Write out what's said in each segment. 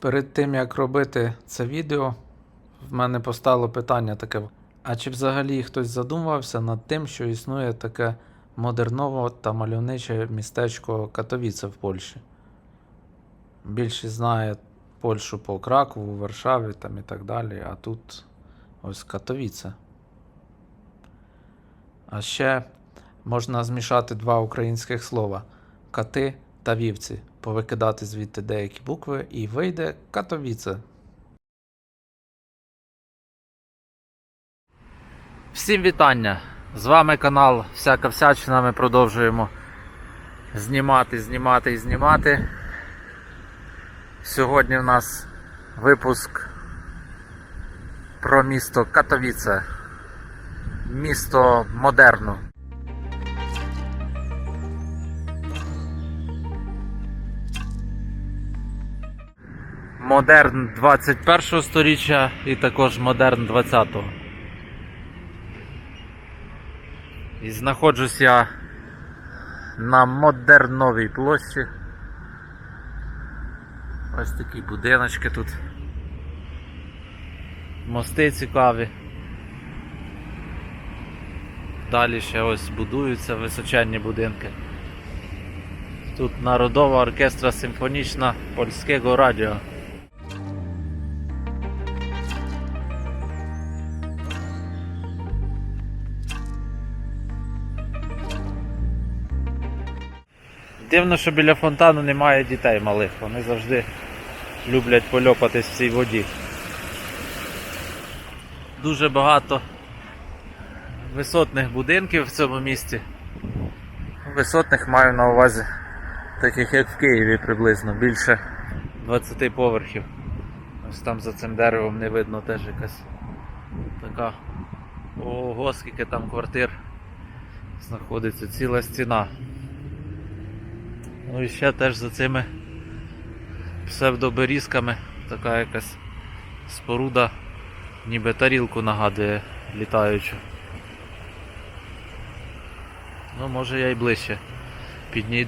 Перед тим як робити це відео, в мене постало питання таке: а чи взагалі хтось задумувався над тим, що існує таке модернове та мальовниче містечко Катовіце в Польщі? Більшість знає Польщу по Кракову, Варшаві там і так далі, а тут ось Катовіце. А ще можна змішати два українських слова кати та вівці, повикидати звідти деякі букви, і вийде Катовіце. Всім вітання! З вами канал Всяка Всячина. Ми продовжуємо знімати, знімати і знімати. Сьогодні в нас випуск про місто Катовіце. Місто модерну. Модерн 21 сторіччя і також модерн 20-го. І знаходжусь я на модерновій площі. Ось такі будиночки тут. Мости цікаві. Далі ще ось будуються височенні будинки. Тут Народова оркестра симфонічна польського радіо. Дивно, що біля фонтану немає дітей малих. Вони завжди люблять польопатись в цій воді. Дуже багато висотних будинків в цьому місті. Висотних маю на увазі, таких як в Києві приблизно, більше 20 поверхів. Ось там за цим деревом не видно теж якась така. Ого, скільки там квартир знаходиться ціла стіна. Ну і ще теж за цими псевдоберізками така якась споруда, ніби тарілку нагадує літаючу. Ну, може я й ближче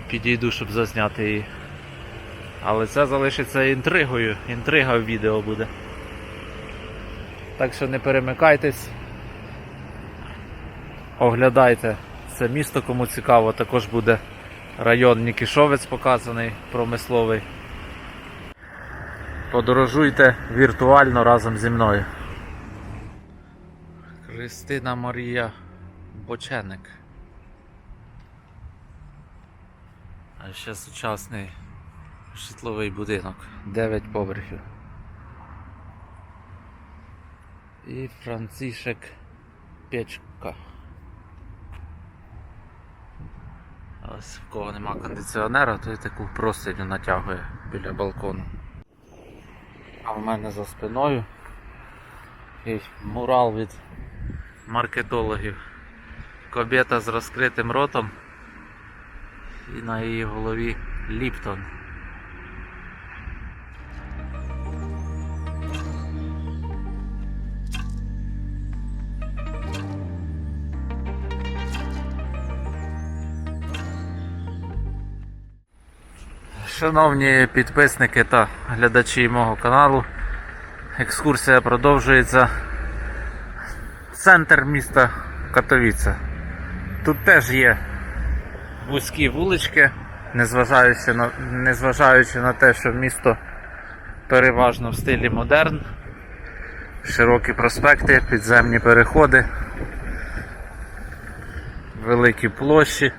підійду, щоб зазняти її. Але це залишиться інтригою, інтрига в відео буде. Так що не перемикайтесь. Оглядайте це місто, кому цікаво, також буде район Нікішовець показаний промисловий. Подорожуйте віртуально разом зі мною. Христина Марія Боченик. А ще сучасний житловий будинок. 9 поверхів. І Францішек Печка. Ось в кого нема кондиціонера, той таку простиню натягує біля балкону. А в мене за спиною і мурал від маркетологів. Кобєта з розкритим ротом і на її голові Ліптон. Шановні підписники та глядачі мого каналу, екскурсія продовжується. Центр міста Катовіце. Тут теж є вузькі вулички, незважаючи на, незважаючи на те, що місто переважно в стилі модерн, широкі проспекти, підземні переходи, великі площі,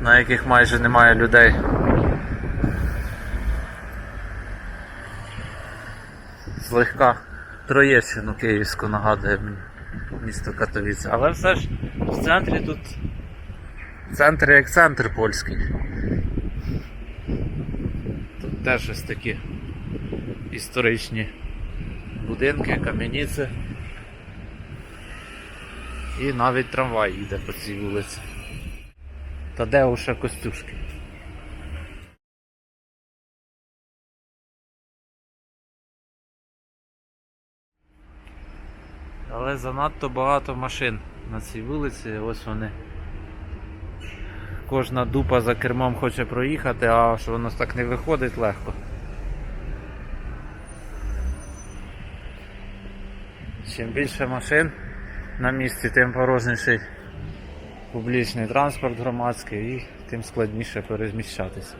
на яких майже немає людей. Злегка Троєщину Київську нагадує мені місто Катовіце. Але все ж в центрі тут центр як центр польський. Тут теж ось такі історичні будинки, кам'яниці. І навіть трамвай їде по цій вулиці. Тадеуша Костюшки. але занадто багато машин на цій вулиці. Ось вони. Кожна дупа за кермом хоче проїхати, а що воно так не виходить легко. Чим більше машин на місці, тим порожніший публічний транспорт громадський і тим складніше перезміщатися.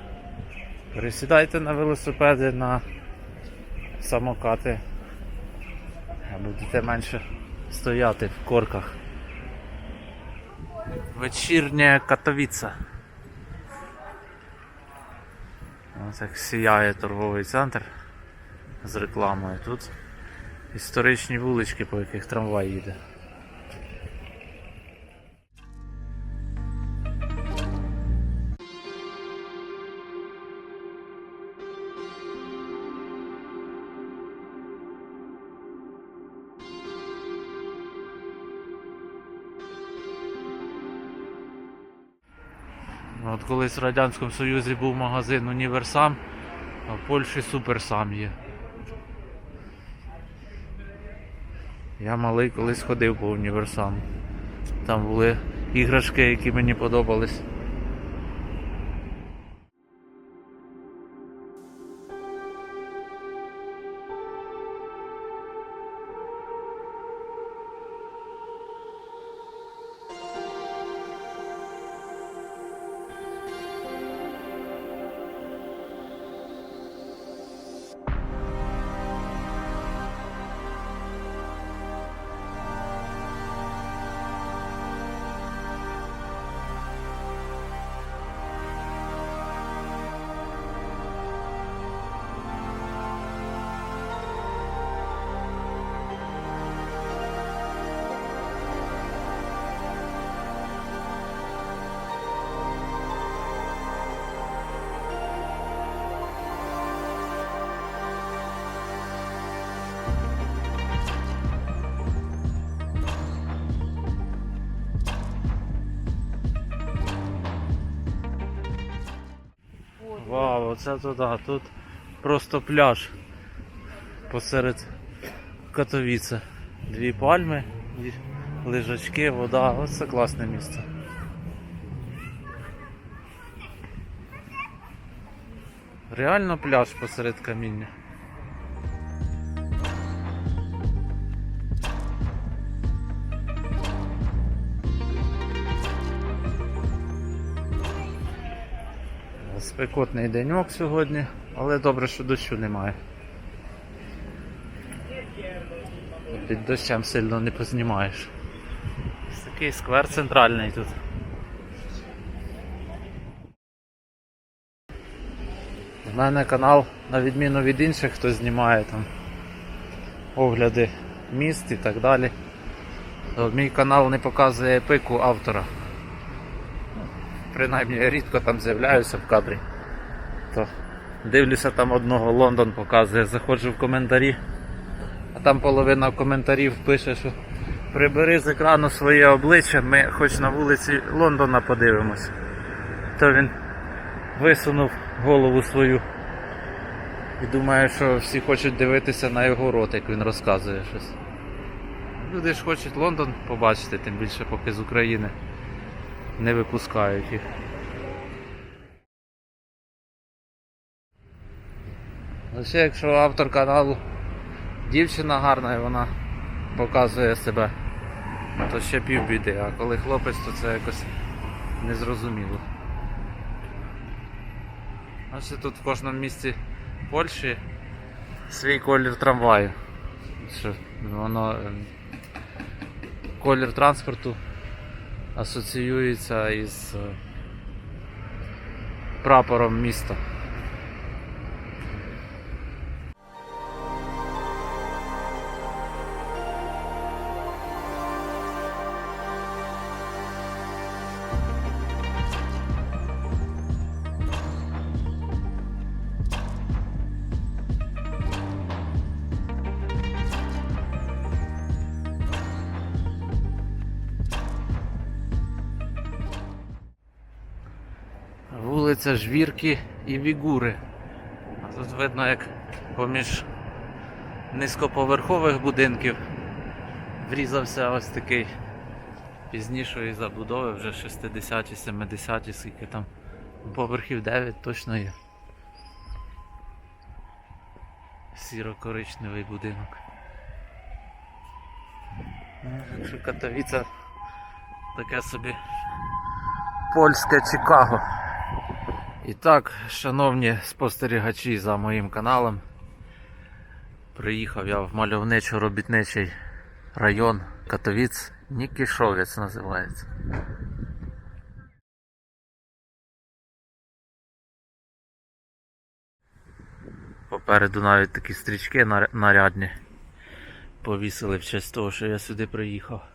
Пересідайте на велосипеди, на самокати, будете менше стояти в корках. Вечірня Катовіца. Ось як сіяє торговий центр з рекламою. Тут історичні вулички, по яких трамвай їде. От колись в Радянському Союзі був магазин Універсам, а в Польщі Суперсам є. Я малий колись ходив по універсам. Там були іграшки, які мені подобались. Оце туди. Тут просто пляж посеред Катовіце. Дві пальми, лежачки, вода. Оце класне місце. Реально пляж посеред каміння. Спекотний деньок сьогодні, але добре, що дощу немає. Під дощем сильно не познімаєш. Ось Такий сквер центральний тут. У мене канал, на відміну від інших, хто знімає там огляди міст і так далі. Мій канал не показує пику автора. Принаймні я рідко там з'являюся в кадрі. То дивлюся там одного Лондон показує, заходжу в коментарі, а там половина коментарів пише, що прибери з екрану своє обличчя, ми хоч на вулиці Лондона подивимось. То він висунув голову свою і думає, що всі хочуть дивитися на його рот, як він розказує щось. Люди ж хочуть Лондон побачити, тим більше поки з України не випускають їх. Лише якщо автор каналу дівчина гарна і вона показує себе, то ще півбіди, а коли хлопець, то це якось незрозуміло. Ще тут в кожному місці Польщі свій колір трамваю. Воно ем, колір транспорту асоціюється із е, прапором міста. Вулиця Жвірки і Вігури. А тут видно, як поміж низькоповерхових будинків врізався ось такий пізнішої забудови, вже 60-ті, 70-ті, скільки там поверхів 9 точно є. Сіро-коричневий будинок. Ну, Якщо Катовіця таке собі польське Чикаго. І так, шановні спостерігачі за моїм каналом, приїхав я в мальовничо-робітничий район Катовіць, Нікішовець називається. Попереду навіть такі стрічки нарядні повісили в честь того, що я сюди приїхав.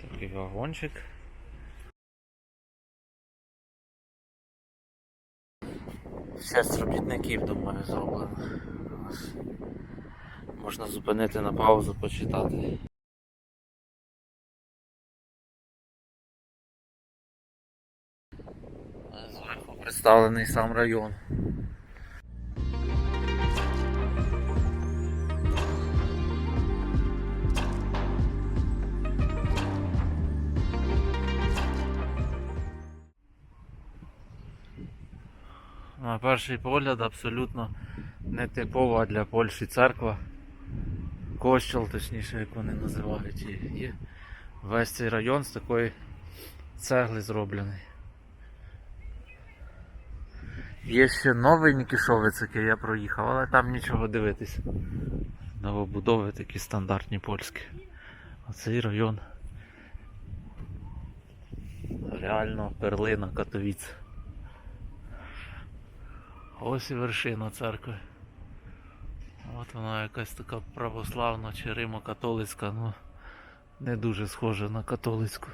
Такий вагончик. Шесть робітників, думаю, зроблено. Можна зупинити на паузу, почитати. Зверху представлений сам район. На перший погляд абсолютно нетипова для Польщі церква. Кощел, точніше, як вони називають. І весь цей район з такої цегли зроблений. Є ще новий Нікішовець, який я проїхав, але там нічого дивитись. Новобудови такі стандартні польські. А цей район реально перлина Катовіць. Ось і вершина церкви. От вона якась така православна чи римо-католицька, ну не дуже схожа на католицьку.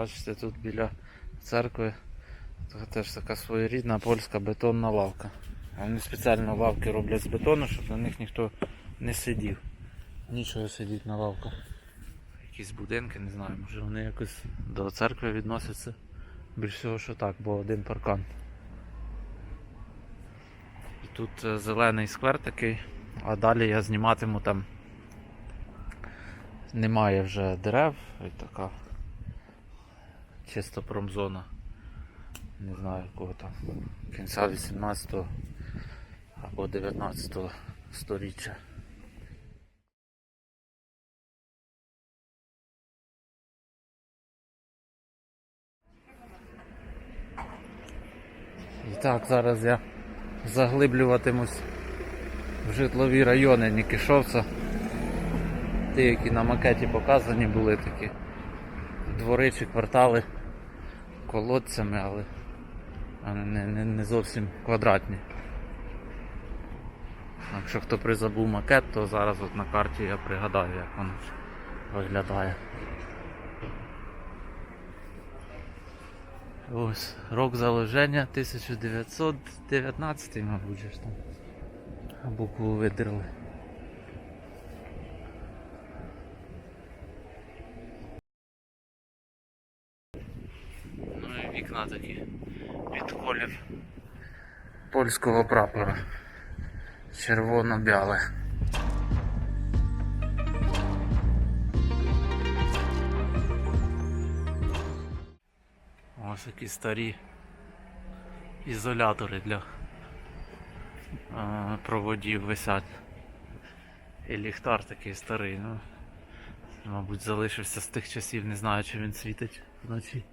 Бачите, тут біля церкви це теж така своєрідна польська бетонна лавка. Вони спеціально лавки роблять з бетону, щоб на них ніхто не сидів. Нічого сидіть на лавках. Якісь будинки, не знаю, може вони якось до церкви відносяться. Більш всього, що так, бо один паркан. І тут е, зелений сквер такий, а далі я зніматиму там. Немає вже дерев, і така чисто промзона. Не знаю якого там. Кінця 18 або 19 сторіччя. І так, зараз я заглиблюватимусь в житлові райони Нікішовця. Ті, які на макеті показані були такі двори чи квартали колодцями, але не, не, не зовсім квадратні. Якщо хто призабув макет, то зараз от на карті я пригадаю, як воно виглядає. Ось рок заложення 1919, мабуть, ж там. Коли видерли. І вікна такі під колір польського прапора. Червоно-біле. Ось такі старі ізолятори для е, проводів висять. І ліхтар такий старий, ну. Мабуть, залишився з тих часів, не знаю, чи він світить вночі.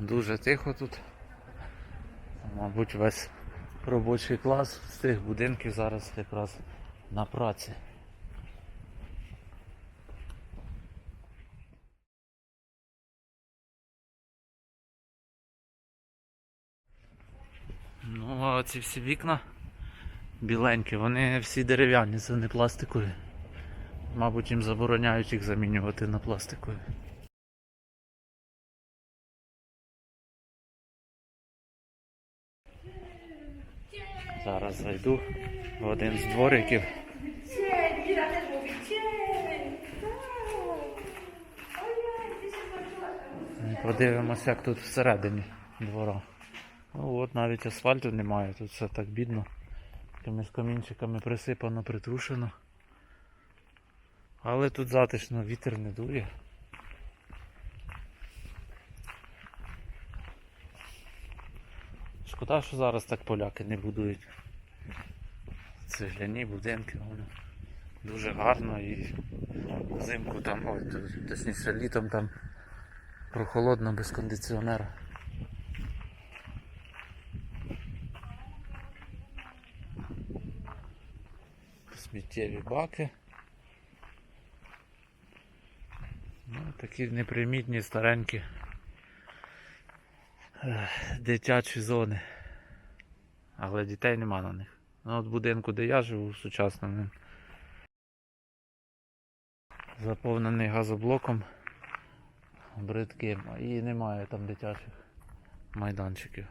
Дуже тихо тут. Мабуть, весь робочий клас з тих будинків зараз якраз на праці. Ну, а ці всі вікна біленькі, вони всі дерев'яні, це не пластикові. Мабуть, їм забороняють їх замінювати на пластикові. Зараз зайду в один з двориків. Подивимося, як тут всередині двора. Ну от навіть асфальту немає, тут все так бідно. Якимись камінчиками присипано, притрушено. Але тут затишно, вітер не дує. Шкода, що зараз так поляки не будують. Цегляні будинки, воно дуже гарно і взимку там, ой, точніше літом там прохолодно без кондиціонера. Сміттєві баки. Ну, такі непримітні старенькі дитячі зони. Але дітей нема на них. Ну от будинку, де я живу, сучасному, заповнений газоблоком бридким, і немає там дитячих майданчиків.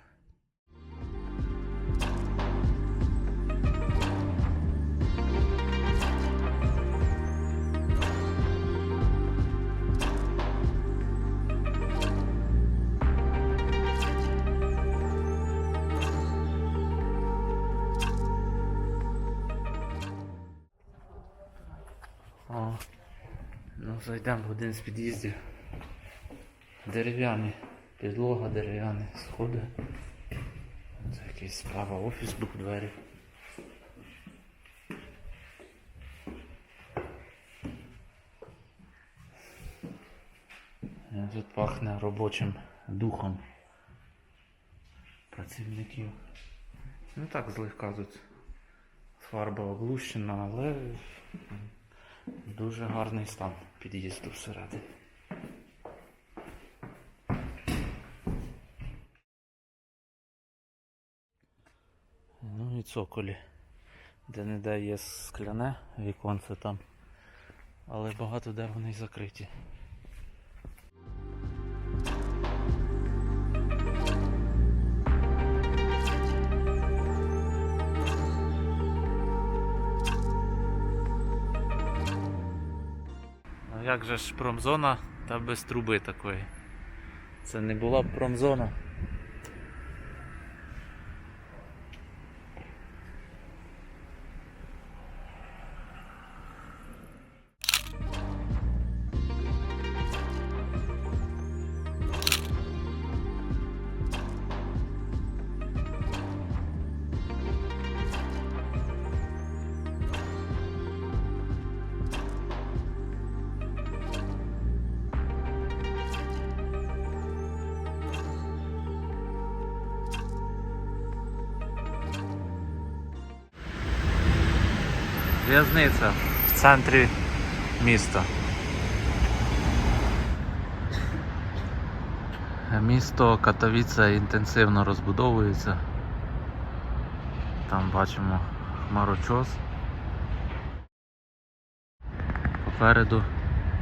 Зайдемо в один з під'їздів. Дерев'яні, підлога дерев'яні, сходи. Це якийсь справа офіс був двері. Тут пахне робочим духом працівників. Ну так злегка тут фарба облущена, але Дуже гарний стан під'їзду всередині. Ну і цоколі. Де не де є скляне віконце там. Але багато де вони закриті. Як же ж промзона та без труби такої? Це не була б промзона. В'язниця в центрі міста. Місто Катовіце інтенсивно розбудовується. Там бачимо хмарочос. Попереду,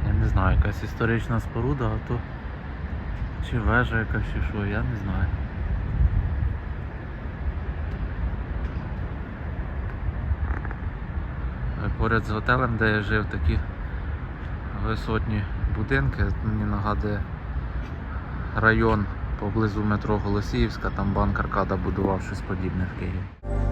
я не знаю, якась історична споруда, а то чи вежа якась чи що, я не знаю. Поряд з готелем, де я жив, такі висотні будинки. Мені нагадує район поблизу метро Голосіївська, там банк Аркада будував щось подібне в Києві.